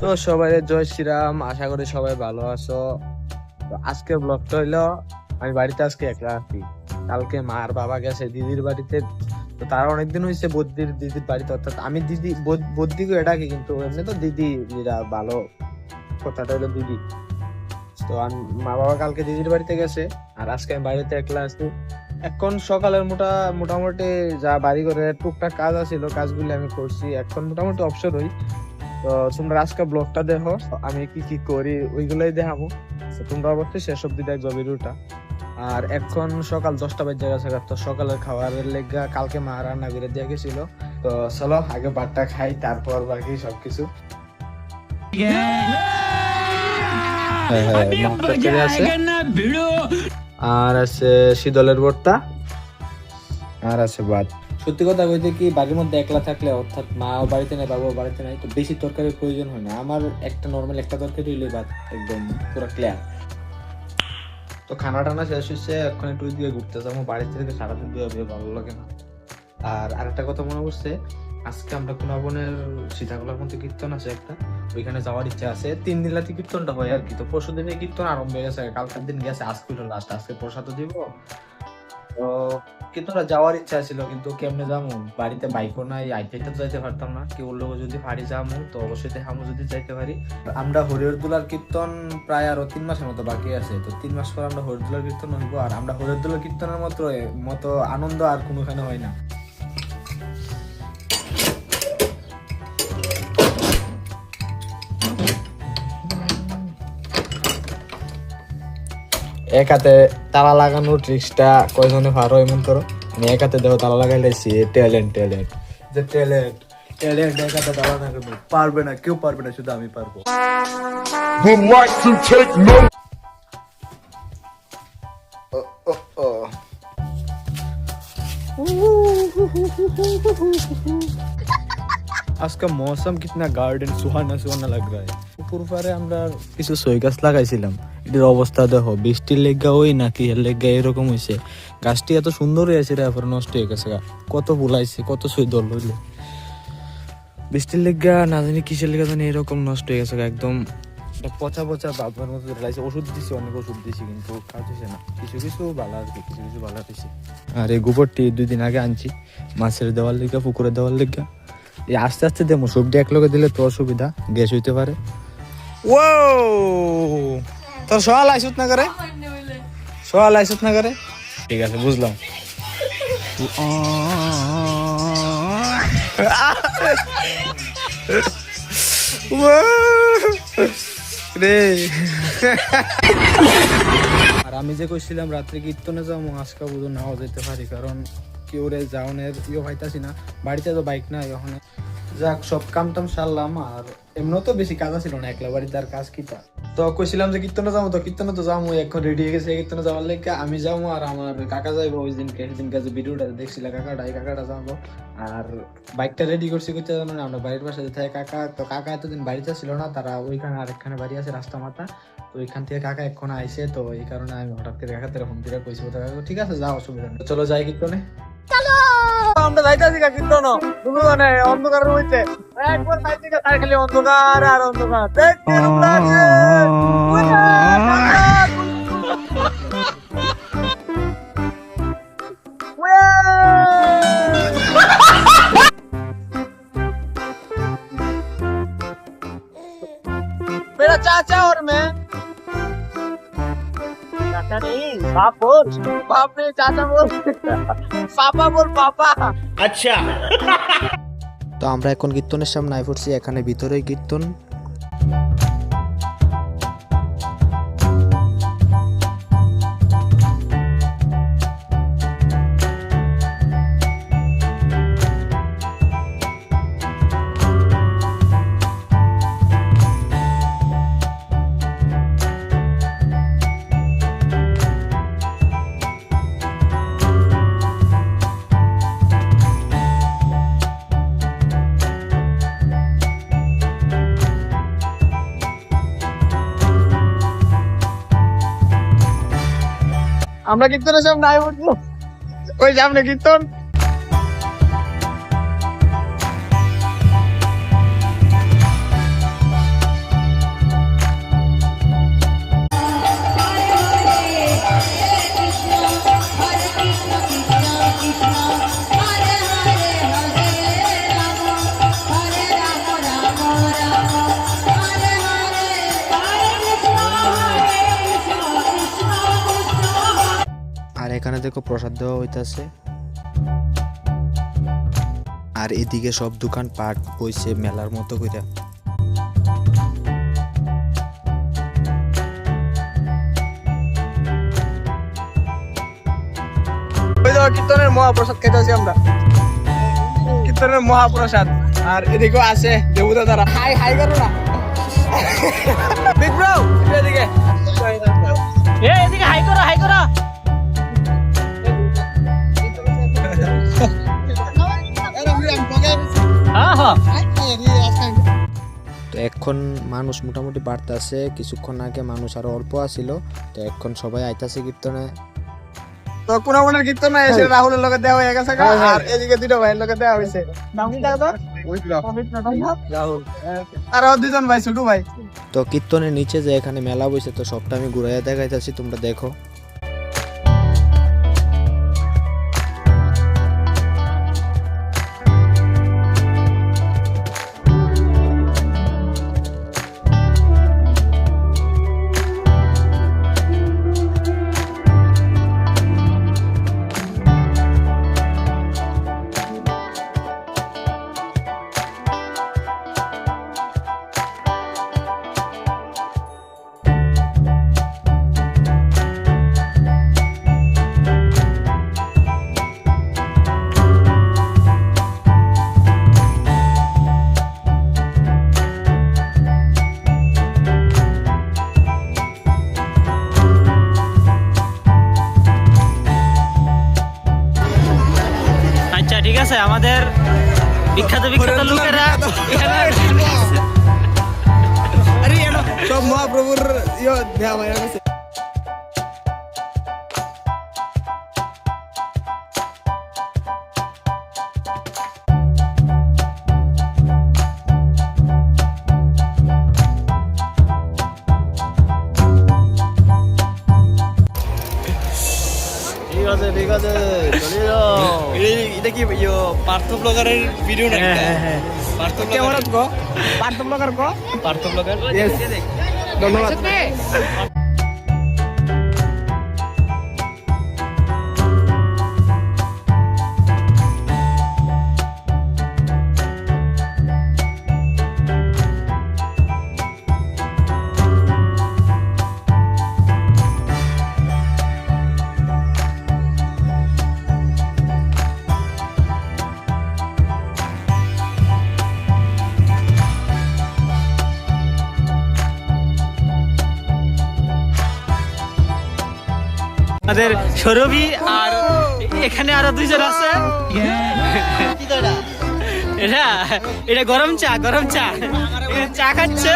তো সবাই জয় শ্রীরাম, আশা করি সবাই ভালো আছো। তো আজকের ব্লগটা হইল, আমি বাড়িতে আজকে একলা আছি। কালকে মার বাবা গেছে দিদির বাড়িতে। তো তার অনেকদিন হয়েছে বদ্দির দিদির বাড়িতে। অর্থাৎ আমি দিদি বদ্দিকে ডাকি কিন্তু এমনি তো দিদি যেটা ভালো। কথাটা হলো দিদি। তো আমি, মা বাবা কালকে দিদির বাড়িতে গেছে। আর আজকে আমি বাড়িতে একলা আছি। এখন সকালের মোটা মোটামুটি যা বাড়ি করে টুকটাক কাজ আছিল কাজগুলি আমি করছি। এখন মোটামুটি অবসর হই। তো তোমরা আজকে ব্লগটা দেখো আমি কি কি করি ওইগুলোই দেখাবো। তোমরা অবশ্যই শেষ অব্দি দেখবে ভিডিওটা। আর এখন সকাল দশটা বাজে গেছে তো সকালের খাবারের লেগা কালকে মা রান্না করে দিয়ে গেছিল। তো চলো আগে ভাতটা খাই তারপর বাকি সবকিছু। হ্যাঁ, হ্যাঁ, আছে। আর আছে শীতলের ভর্তা। আর আছে ভাত। সত্যি কথা বলতে কি বাড়ির মধ্যে একলা থাকলে অর্থাৎ মা বাড়িতে নেই বাবা বাড়িতে নাই তো বেশি তরকারির প্রয়োজন হয় না। আমার একটা নর্মাল একটা তরকারি হইলে ভাত একদম পুরো ক্লিয়ার তো খানা টানা শেষ হচ্ছে এখন একটু ওইদিকে ঘুরতে যাব। বাড়ি থেকে সারাদিন দিয়ে ভালো লাগে না। আর আরেকটা কথা মনে পড়ছে আজকে আমরা কুনাবনের সীতাকলার মধ্যে কীর্তন আছে একটা, ওইখানে যাওয়ার ইচ্ছা আছে। তিন দিন রাতে কীর্তনটা হয় আর কি। তো পরশু দিনে কীর্তন আরম্ভ হয়ে গেছে, কালকের দিন গেছে আজকে হলো লাস্ট আজকে প্রসাদ দিব। তো কীর্তনটা যাওয়ার ইচ্ছা ছিল, কিন্তু কেমনে যাব? বাড়িতে বাইকও নাই তো যাইতে পারতাম না। কেউ যদি পারি যাব, তো অবশ্যই দেখামো যদি যাইতে পারি। আমরা হরিহরদুলার কীর্তন প্রায় আরও তিন মাসের মতো বাকি আছে। তো তিন মাস পর আমরা হরিহরদুলার কীর্তন হইব, আর আমরা হরিহরদুলার কীর্তনের মতো মতো আনন্দ আর কোনোখানে হয় না। এক হাতে তালা লাগানোর ট্রিক্সটা কয়জনে পারো এমন করো। আমি এক হাতে দেখো তালা লাগাই লাইছি ট্যালেন্ট ট্যালেন্ট যে ট্যালেন্ট ট্যালেন্ট এক হাতে তালা লাগানো পারবে না কেউ পারবে না শুধু আমি পারব। মৌসুম কিতনা গার্ডেন সুহানা সুহানা লাগ রা উপর পারে আমরা কিছু সই গাছ লাগাইছিলাম। এটির অবস্থা দেখো, বৃষ্টির লেগা ওই নাকি? এর লেগা এরকম হয়েছে গাছটি এত সুন্দর হয়েছে রে, এরপরে নষ্ট হয়ে গেছে। কত ফুলাইছে, কত সই দল হইলে। বৃষ্টির লেগা, না জানি কিসের লেগা জানি এরকম নষ্ট হয়ে গেছে একদম পচা পচা বাবার মতো লাগছে। ওষুধ দিছি, অনেক ওষুধ দিছি, কিন্তু কাজ হচ্ছে না। কিছু কিছু ভালো কি কিছু কিছু ভালো হয়েছে আর এই গোবরটি দুই দিন আগে আনছি, মাছের দেওয়ার লেগা, পুকুরে দেওয়ার লেগা। এই আস্তে আস্তে দেবো, সবজি এক লগে দিলে তো অসুবিধা, গ্যাস হইতে পারে। ও তোর সকাল আইসুত না করে? সকাল আইসুত না করে? ঠিক আছে বুঝলাম। রে। আর আমি যে কইছিলাম রাত্রে কীর্তনে যাব আজকে বুঝো নাও যেতে পারি কারণ কেউ রে যাওনের ইয়ে পাইতাছি না। বাড়িতে তো বাইক নাই ওখানে। যাক, সব কাম টাম সারলাম আর এমনিও তো বেশি কাজ ছিল না, একলা বাড়িতে আর কাজ কিতা তো? কইছিলাম যে কীর্তনে যাব, তো কীর্তনে তো যাব, এখন রেডি হয়ে গেছে কীর্তনে যাওয়ার লেগে আমি যাব আর আমার কাকা যাইবো ওই দিনকে, সেদিনকে যে ভিডিওটা দেখছিল কাকাটা, এই কাকাটা যাব। আর বাইকটা রেডি করছি করতে জানো না, আমরা বাড়ির পাশে থাকে কাকা, তো কাকা এতদিন বাড়িতে ছিল না, তারা ওইখানে আরেকখানে বাড়ি আছে রাস্তা মাথা, তো ওইখান থেকে কাকা এখন আইসে তো এই কারণে আমি হঠাৎ করে কাকা তেরো ফোন দিয়ে কইছি ঠিক আছে, যাও, অসুবিধা নেই। চলো যাই কীর্তনে। আমরা যাইতাছি কা কীর্তন দুজনে অন্ধকার হইছে একবার যাইতে তার খালি অন্ধকার আর অন্ধকার দেখতে রূপ লাগে मेरा चाचा और मैं চাচা নেই বাপ বল বাপ নেই চাচা বল। পাপা বল পাপা। আচ্ছা। তো আমরা এখন কীর্তনের সামনে আই পড়ছি এখানে ভিতরে কীর্তন। আমরা কীর্তনের সামনে আয় পড়ছি ওই সামনে কীর্তন। দেখো প্রসাদ দেওয়া হইতাছে। আর এদিকে সব দোকান পাট বইছে মেলার মতো কইরা। কীর্তনের মহাপ্রসাদ খাইতেছি আমরা। কীর্তনের মহাপ্রসাদ। আর এদিকেও আছে দেবতা দ্বারা। হাই হাই করো না। বিগ ব্রো এদিকে। এদিকে হাই করো হাই করো। তো এখন মানুষ মোটামুটি বাড়তেছে কিছুক্ষণ আগে মানুষ আরও অল্প আছিল তো এখন সবাই আইতাছে কীর্তনে। তো কোন কোন কীর্তন নাই এসে রাহুলের লগে দেওয়া হয়ে গেছে আর এদিকে দুটো ভাইয়ের লগে দেওয়া হয়েছে। নাম কি দাদা রাহুল। আর দুজন ভাই ছোট ভাই। তো কীর্তনের নিচে যে এখানে মেলা বইছে তো সবটা আমি ঘুরাইয়া দেখাইতেছি তোমরা দেখো। বিখ্যাত বিখ্যাত লোকেরা। আরে সব মহাপ্রভুর ইয়ে দেওয়া কি ইয়ো পার্থ ব্লগারের ভিডিও নাকি? হ্যাঁ হ্যাঁ পার্থ ব্লগার কো পার্থ ব্লগার কো পার্থ ব্লগার। ধন্যবাদ। আমাদের সৌরভী আর এখানে আরও দুইজন আছে। এটা এটা গরম চা গরম চা। চা খাচ্ছে।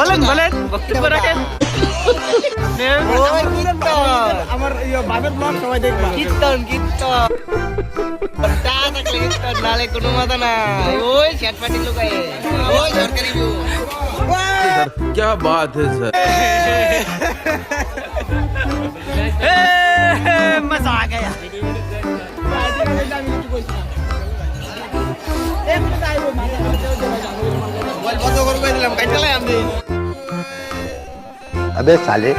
বলেন বলেন, বক্তব্য রাখেন। আমার সবাই কীর্তন কীর্তন কোনো মাথা নাই। ওই শেট পাটি লুকায় ওই, সরকারি सर क्या बात है सर मज़ा आ गया अबे साले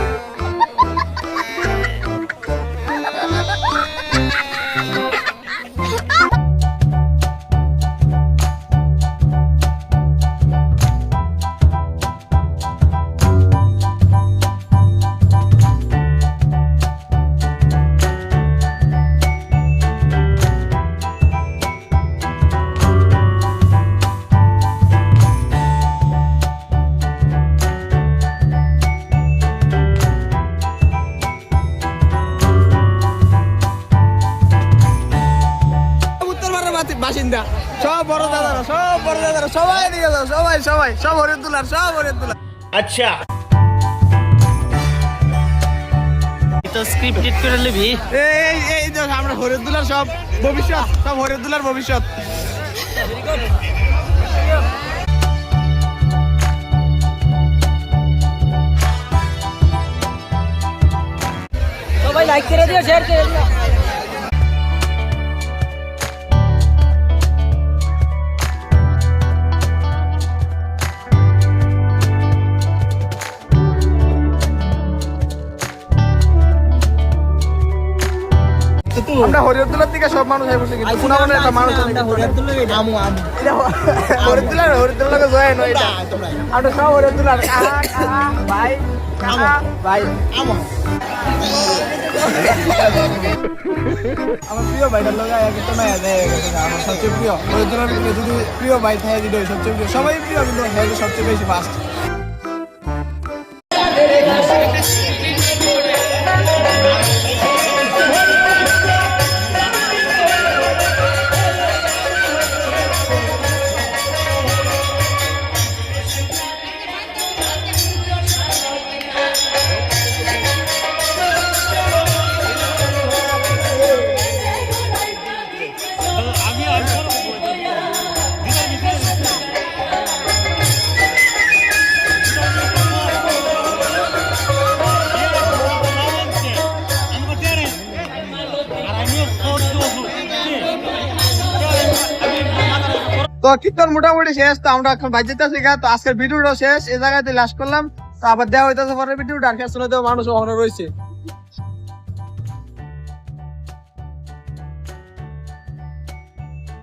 সবাই নিয়ে গেল সবাই সবাই সব আচ্ছা। হরিণ তোলার। সব হরিণ তোলার আচ্ছা হরিদুলার সব ভবিষ্যৎ সব হরিদুলার ভবিষ্যৎ। সবাই লাইক করে দিও শেয়ার করে দিও। আমরা হরিয়তুলার থেকে সব মানুষ আইবছে কিন্তু সুনামনের একটা মানুষ আমু আমু। এটা হয় আমরা সব কাহা ভাই ভাই। আমু আমার প্রিয় ভাইটার একটা গা, আমার সবচেয়ে প্রিয়। ভিতরে যদি প্রিয় ভাই থাকে যদি সবচেয়ে প্রিয় সবাই প্রিয় কিন্তু হ্যাঁ সবচেয়ে বেশি ফার্স্ট তো কীর্তন মোটামুটি শেষ তো আমরা এখন বাজেতে গা, তো আজকের ভিডিওটা শেষ এই জায়গাতে লাস্ট করলাম তো আবার দেওয়া হইতেছে পরের আর খেয়ে শুনে দেওয়া মানুষ ওখানে রয়েছে।